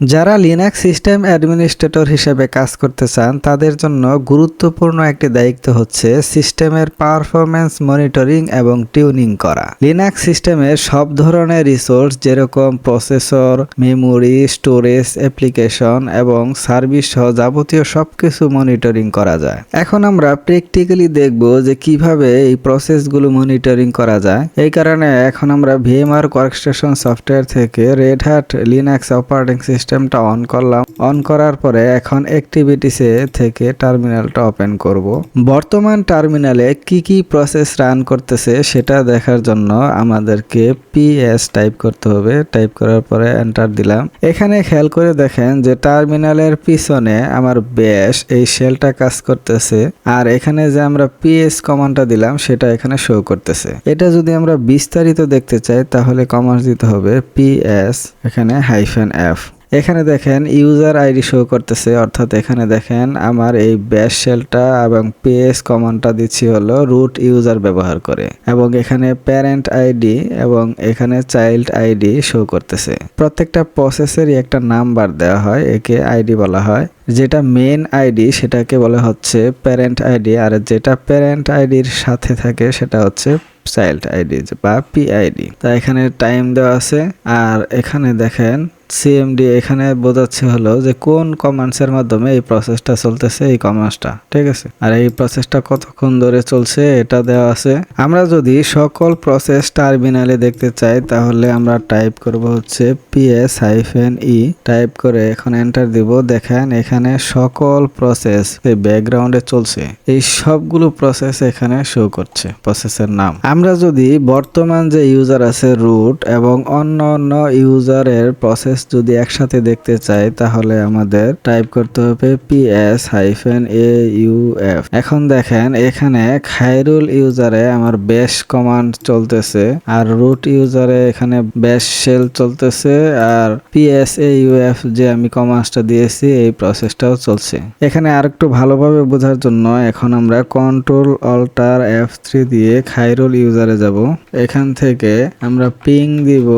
যারা Linux system administrator হিসেবে কাজ করতে চান, তাদের জন্য গুরুত্বপূর্ণ একটি দায়িত্ব হচ্ছে সিস্টেমের পারফরম্যান্স মনিটরিং এবং টিউনিং করা। লিনাক্স সিস্টেমের সব ধরনের রিসোর্স যেরকম প্রসেসর মেমোরি স্টোরেজ অ্যাপ্লিকেশন এবং সার্ভিস সহ যাবতীয় সবকিছু মনিটরিং করা যায়। এখন আমরা প্র্যাকটিক্যালি দেখব যে কীভাবে এই প্রসেসগুলো মনিটরিং করা যায়। এই কারণে এখন আমরা ভিএমআর ওয়ার্কস্টেশন সফটওয়্যার থেকে রেড হ্যাট লিনাক্স অপারেটিং সিস্টেমটা অন করলাম। অন করার পরে এখন অ্যাক্টিভিটিসে থেকে টার্মিনালটা ওপেন করব। বর্তমান টার্মিনালে কি কি প্রসেস রান করতেছে সেটা দেখার জন্য আমাদেরকে পিএস টাইপ করতে হবে। টাইপ করার পরে এন্টার দিলাম। এখানে খেয়াল করে দেখেন যে টার্মিনালের পিছনে আমার ব্যাস এই শেলটা কাজ করতেছে। আর এখানে যে আমরা পিএস কমান্ডটা দিলাম সেটা এখানে শো করতেছে। এটা যদি আমরা বিস্তারিত দেখতে চাই তাহলে কমান্ড দিতে হবে পিএস এখানে হাইফেন এফ এখানে দেখেন ইউজার আইডি শো করতেছে, অর্থাৎ এখানে দেখেন আমার এই ব্যাশ শেলটা এবং পিএস কমান্ডটা দিচ্ছি হলো রুট ইউজার ব্যবহার করে এবং এখানে প্যারেন্ট আইডি এবং এখানে চাইল্ড আইডি শো করতেছে। প্রত্যেকটা প্রসেসেরই একটা নাম্বার দেওয়া হয়, একে আইডি বলা হয়। যেটা মেন আইডি সেটাকে বলা হচ্ছে প্যারেন্ট আইডি আর যেটা প্যারেন্ট আইডির সাথে থাকে সেটা হচ্ছে চাইল্ড আইডি বা পিআইডি তা এখানে টাইম দেওয়া আছে, আর এখানে দেখেন সিএমডি এখানে বোঝাচ্ছে হলো যে কোন কমান্ডসের মাধ্যমে এই প্রসেসটা চলতেছে, এই কমান্ডসটা ঠিক আছে? আর এই প্রসেসটা কতক্ষণ ধরে চলছে এটা দেওয়া আছে। আমরা যদি সকল প্রসেস টার্মিনালে দেখতে চাই, তাহলে আমরা টাইপ করব হচ্ছে পিএস হাইফেন ই টাইপ করে এখন এন্টার দিব। দেখেন এখানে সকল প্রসেস এই ব্যাকগ্রাউন্ডে চলছে। এই সবগুলো প্রসেস এখানে শো করছে প্রসেসের নাম। আমরা যদি বর্তমান যে ইউজার আছে রুট এবং অন্য অন্য ইউজারের প্রসেস যদি একসাথে দেখতে চাই, তাহলে আমাদের টাইপ করতে হবে PS hyphen A U F এখন দেখেন, এখানে খাইরুল ইউজারে আমার বেশ কমান্ড চলতেছে, আর রুট ইউজারে এখানে বেশ শেল চলতেছে, আর পিএস এ ইউ এফ যে আমি কমান্ডটা দিয়েছি, এই প্রসেসটাও চলছে। এখানে আরেকটু ভালোভাবে বোঝার জন্য এখন আমরা কন্ট্রোল অল্টার এফ থ্রি দিয়ে খাইরুল ইউজারে যাব। এখান থেকে আমরা পিং দিব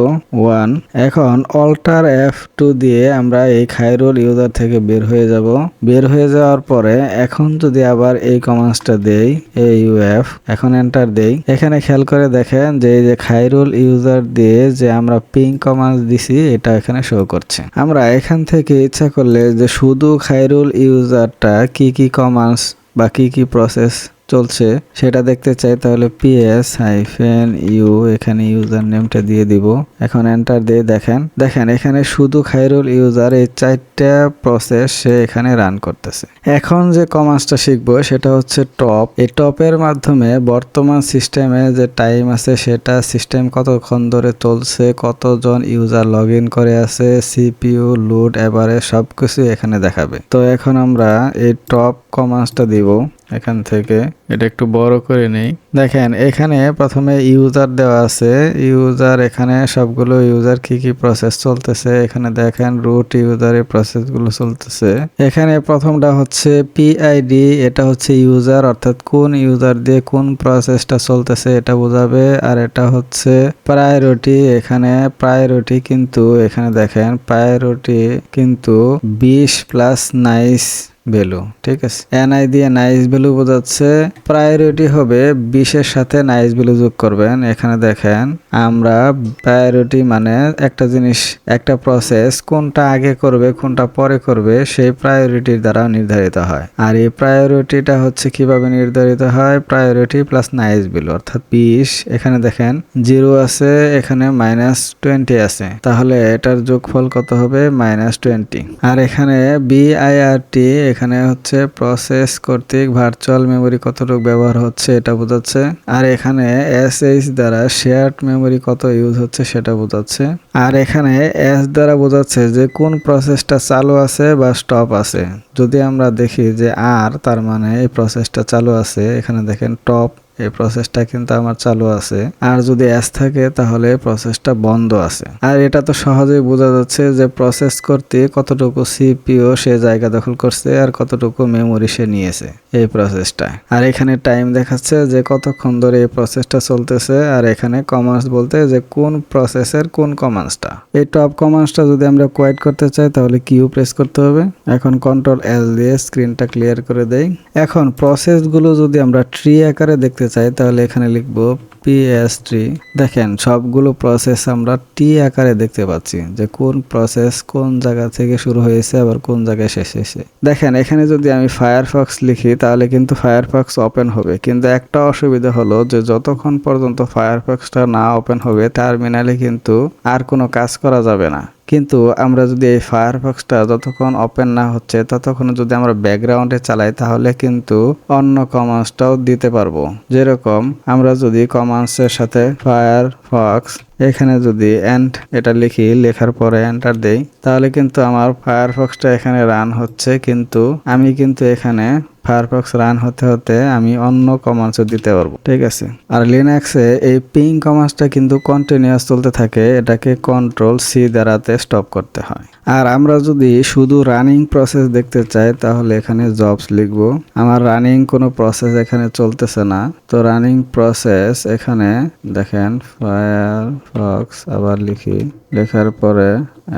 ওয়ান এখন অল্টার এফ টু দিয়ে আমরা এই খাইরুল ইউজার থেকে বের হয়ে যাব। বের হয়ে যাওয়ার পরে এখন যদি আবার এই কমান্ডসটা দেই, এই ইউএফ এখন এন্টার দেই, এখানে খেয়াল করে দেখেন যে এই যে খাইরুল ইউজার দিয়ে যে আমরা পিং কমান্ড দিছি, এটা এখানে শো করছে। আমরা এখান থেকে ইচ্ছা করলে যে শুধু খাইরুল ইউজারটা কি কি কমান্ডস বা কি কি প্রসেস চলছে, সেটা দেখতে চাই তাহলে পিএস হাইফেন ইউ এখানে ইউজার নেমটা দিয়ে দিব। এখন এন্টার দিয়ে দেখেন। দেখেন, এখানে শুধু খাইরুল ইউজার এই চারটা প্রসেস সে এখানে রান করতেছে। এখন যে কমান্ডসটা শিখব, সেটা হচ্ছে টপ এই টপের মাধ্যমে বর্তমান সিস্টেমে যে টাইম আছে, সেটা সিস্টেম কতক্ষণ ধরে চলছে, কতজন ইউজার লগ করে আছে সিপিইউ লুড এবারে সবকিছু এখানে দেখাবে। তো এখন আমরা এই টপ কমান্ডসটা দিব। এখান থেকে। এটা একটু বড় করে নেই। দেখেন এখানে প্রথমে ইউজার দেওয়া আছে। ইউজার এখানে সবগুলো ইউজার কি কি প্রসেস চলতেছে? এখানে দেখেন রুট ইউজারের প্রসেসগুলো চলতেছে। এখানে প্রথমটা হচ্ছে পিআইডি এটা হচ্ছে ইউজার অর্থাৎ কোন ইউজার দিয়ে কোন প্রসেসটা চলতেছে এটা বোঝাবে। আর এটা হচ্ছে প্রায়োরিটি এখানে প্রায়োরিটি কিন্তু এখানে দেখেন প্রায়োরিটি কিন্তু বিশ প্লাস নাইস ভ্যালু, ঠিক আছে? এনআই দিয়ে নাইস ভ্যালু বোঝাচ্ছে প্রায়োরিটি হবে বিশের সাথে নাইস ভ্যালু যোগ করবেন। এখানে দেখেন, আমরা প্রায়োরিটি মানে একটা জিনিস, একটা প্রসেস কোনটা আগে করবে, কোনটা পরে করবে, সেই প্রায়োরিটির দ্বারা নির্ধারিত হয়। আর এই প্রায়োরিটিটা হচ্ছে কীভাবে নির্ধারিত হয়? প্রায়োরিটি প্লাস নাইস ভ্যালু অর্থাৎ বিশ। এখানে দেখেন জিরো আছে, এখানে মাইনাস টোয়েন্টি আছে। তাহলে এটার যোগফল কত হবে? মাইনাস টোয়েন্টি আর এখানে বিআইআরটি এখানে হচ্ছে প্রসেস কর্তৃক ভার্চুয়াল মেমোরি কতটুকু ব্যবহার হচ্ছে এটা বোঝাচ্ছে। আর এখানে এস এইচ দ্বারা শেয়ার্ড মেমোরি কত ইউজ হচ্ছে সেটা বোঝাচ্ছে। আর এখানে এস দ্বারা বোঝাচ্ছে যে কোন প্রসেসটা চালু আছে বা স্টপ আছে। যদি আমরা দেখি যে আর তার মানে এই প্রসেসটা চালু আছে, এখানে দেখেন টপ এই প্রসেসটা কিন্তু আমার চালু আছে। আর যদি অ্যাস থাকে, তাহলে প্রসেসটা বন্ধ আছে। আর এটা তো সহজেই বোঝা যাচ্ছে যে প্রসেস করতে কতটুকু সিপিও সে জায়গা দখল করছে আর কতটুকু মেমোরি সে নিয়েছে এই প্রসেসটা আর এখানে টাইম দেখাচ্ছে যে কতক্ষণ ধরে এই প্রসেসটা চলতেছে আর এখানে কমান্ডস বলতে যে কোন প্রসেসের কোন কমান্ডসটা এই টপ কমান্ডসটা যদি আমরা কোয়াইট করতে চাই, তাহলে কিউ প্রেস করতে হবে। এখন কন্ট্রোল এল দিয়ে স্ক্রিনটা ক্লিয়ার করে দেই। এখন প্রসেসগুলো যদি আমরা ট্রি আকারে দেখতে চাই, তাহলে এখানে লিখব পিএস ট্রি দেখেন, সবগুলো প্রসেস আমরা টি আকারে দেখতে পাচ্ছি, যে কোন প্রসেস কোন জায়গা থেকে শুরু হয়েছে, আবার কোন জায়গায় শেষ হয়েছে। দেখেন, এখানে যদি আমি ফায়ারফক্স লিখি, তাহলে কিন্তু ফায়ারফক্স ওপেন হবে। কিন্তু একটা অসুবিধা হলো যে যতক্ষণ পর্যন্ত ফায়ারফক্সটা না ওপেন হবে টার্মিনালে কিন্তু আর কোনো কাজ করা যাবে না। কিন্তু আমরা যদি এই ফায়ারফক্সটা যতক্ষণ ওপেন না হচ্ছে, ততক্ষণ যদি আমরা ব্যাকগ্রাউন্ডে চালাই, তাহলে কিন্তু অন্য কমান্ডসটাও দিতে পারব। যেরকম আমরা যদি কমান্ডসের সাথে ফায়ারফক্স এখানে যদি এন্ড এটা লিখি, লেখার পরে এন্টার দেই, তাহলে কিন্তু আমার ফায়ারফক্সটা এখানে রান হচ্ছে। কিন্তু আমি কিন্তু এখানে ফায়ারফক্স রান হতে হতে আমি অন্য কমান্ডসও দিতে পারব। ঠিক আছে? আর লিনাক্সে এই পিং কমান্ডসটা কিন্তু কন্টিনিউয়াস চলতে থাকে, এটাকে কন্ট্রোল সি দ্বারাতে স্টপ করতে হয়। আর আমরা যদি শুধু রানিং প্রসেস দেখতে চাই, তাহলে এখানে জবস লিখব। আমার রানিং কোনো প্রসেস এখানে চলতেছে না। তো রানিং প্রসেস এখানে দেখেন ফায়ারফক্স আবার লিখি। লেখার পরে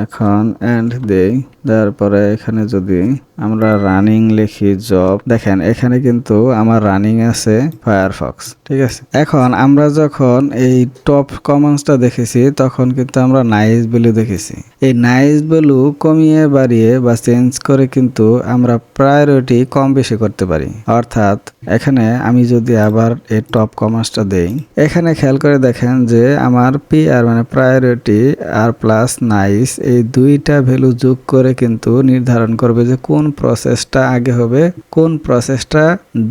এখন এন্ড দেই। দেওয়ার পরে এখানে যদি আমরা রানিং লিখি জব দেখেন এখানে কিন্তু আমার রানিং আছে ফায়ারফক্স ঠিক আছে? এখন আমরা যখন এই টপ কমান্ডসটা দেখেছি, তখন কিন্তু আমরা নাইস ভ্যালু দেখেছি। এই নাইস ভ্যালু কমিয়ে বাড়িয়ে বা চেঞ্জ করে কিন্তু আমরা প্রায়োরিটি কম বেশি করতে পারি। অর্থাৎ এখানে আমি যদি আবার এই টপ কমান্ডসটা দেই, এখানে খেয়াল করে দেখেন যে আমার পি আর মানে প্রায়োরিটি আর প্লাস নাইস এই দুইটা ভ্যালু যোগ করে কিন্তু নির্ধারণ করবে যে কোন প্রসেসটা আগে হবে, কোন প্রসেসটা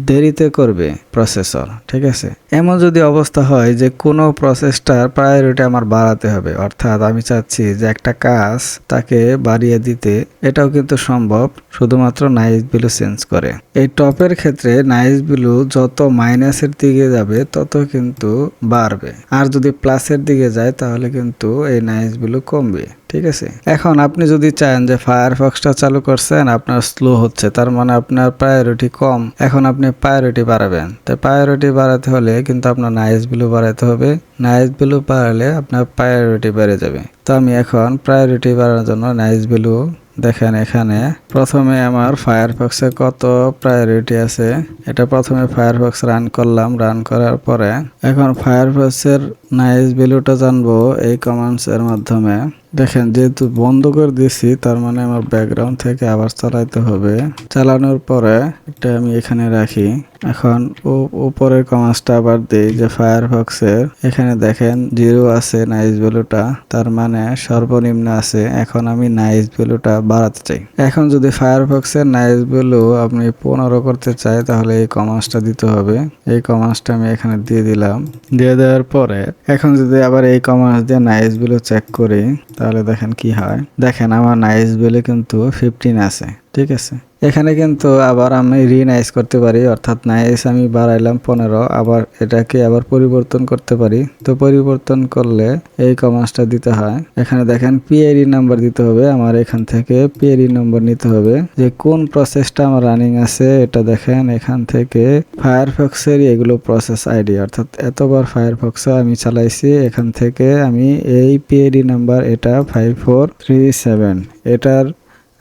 দেরিতে করবে প্রসেসর ঠিক আছে? এমন যদি অবস্থা হয় যে কোনো প্রসেসটার প্রায়োরিটি আমার বাড়াতে হবে, অর্থাৎ আমি চাচ্ছি যে একটা কাজ তাকে বাড়িয়ে দিতে, এটাও কিন্তু সম্ভব, শুধুমাত্র নাইস ভ্যালু চেঞ্জ করে। এই টপের ক্ষেত্রে নাইস ভ্যালু যত মাইনাসের দিকে যাবে, তত কিন্তু বাড়বে। আর যদি প্লাসের দিকে যায়, তাহলে কিন্তু এই নাইস ভ্যালু কমবে। ঠিক আছে? এখন আপনি যদি চান যে ফায়ারফক্সটা চালু করছেন, আপনার স্লো হচ্ছে, তার মানে আপনার প্রায়োরিটি কম। এখন আপনি প্রায়োরিটি বাড়াবেন। তো প্রায়োরিটি বাড়াতে হলে কিন্তু আপনার নাইস ভ্যালু বাড়াতে হবে। নাইস ভ্যালু বাড়ালে আপনার প্রায়োরিটি বেড়ে যাবে। তো আমি এখন প্রায়োরিটি বাড়ানোর জন্য নাইস ভ্যালু দেখেন এখানে প্রথমে আমার ফায়ারফক্সে কত প্রায়োরিটি আছে। এটা প্রথমে ফায়ারফক্স রান করলাম রান করার পরে এখন ফায়ারফক্সের নাইস ভ্যালুটা জানব এই কমান্ডস এর মাধ্যমে। দেখেন, যেহেতু বন্ধ করে দিয়েছি, তার মানে আমার ব্যাকগ্রাউন্ড থেকে আবার চালাইতে হবে। চালানোর পরে এটা আমি এখানে রাখি। এখন ও উপরের কমান্ডসটা আবার দিই, যে ফায়ারফক্সের এখানে দেখেন জিরো আছে নাইস ভ্যালুটা তার মানে সর্বনিম্ন আছে। এখন আমি নাইস ভ্যালুটা বাড়াতে চাই। এখন যদি ফায়ারফক্সের নাইস ভ্যালু আপনি পনেরো করতে চাই, তাহলে এই কমান্ডসটা দিতে হবে। এই কমান্ডসটা আমি এখানে দিয়ে দিলাম। দিয়ে দেওয়ার পরে, এখন যদি আবার এই কমান্ডস দিয়ে নাইস ভ্যালু চেক করি তাহলে দেখেন কি হয়। দেখেন আমার নাইস বেলে কিন্তু ফিফটিন আছে। ঠিক আছে। এখানে কিন্তু আবার আমি রিনাইজ করতে পারি, অর্থাৎ নাইস আমি বাড়াইলাম পনেরো, আবার এটাকে আবার পরিবর্তন করতে পারি। তো পরিবর্তন করলে এই কমান্সটা দিতে হয়। এখানে দেখেন পিএরি নাম্বার দিতে হবে, আমার এখান থেকে পিএরি নম্বর নিতে হবে। যে কোন প্রসেসটা আমার রানিং আছে, এটা দেখেন এখান থেকে ফায়ারফক্সের এগুলো প্রসেস আইডি অর্থাৎ এতবার ফায়ারফক্স আমি চালাইছি, এখান থেকে আমি এই পিএরি নাম্বার এটা ফাইভ ফোর থ্রি সেভেন এটার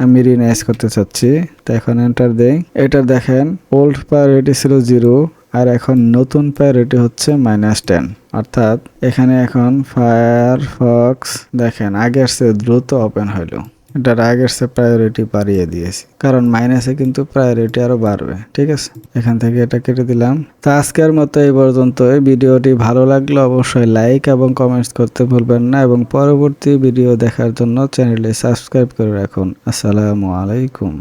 আমি রিনাইজ করতে চাচ্ছি, তো এখন এন্টার দেই। এটা দেখেন ওল্ড প্রায়োরিটি ছিল জিরো আর এখন নতুন প্রায়োরিটি হচ্ছে মাইনাস টেন অর্থাৎ এখানে এখন ফায়ারফক্স দেখেন আগের চেয়ে দ্রুত ওপেন হইল। এটার আগের সে প্রায়োরিটি বাড়িয়ে দিয়েছি। কারণ মাইনাসে কিন্তু প্রায়োরিটি আরও বাড়বে, ঠিক আছে? এখান থেকে এটা কেটে দিলাম। তা আজকের মতো এই পর্যন্ত এই ভিডিওটি ভালো লাগলে অবশ্যই লাইক এবং কমেন্টস করতে ভুলবেন না এবং পরবর্তী ভিডিও দেখার জন্য চ্যানেলটি সাবস্ক্রাইব করে রাখুন। আসসালামু আলাইকুম।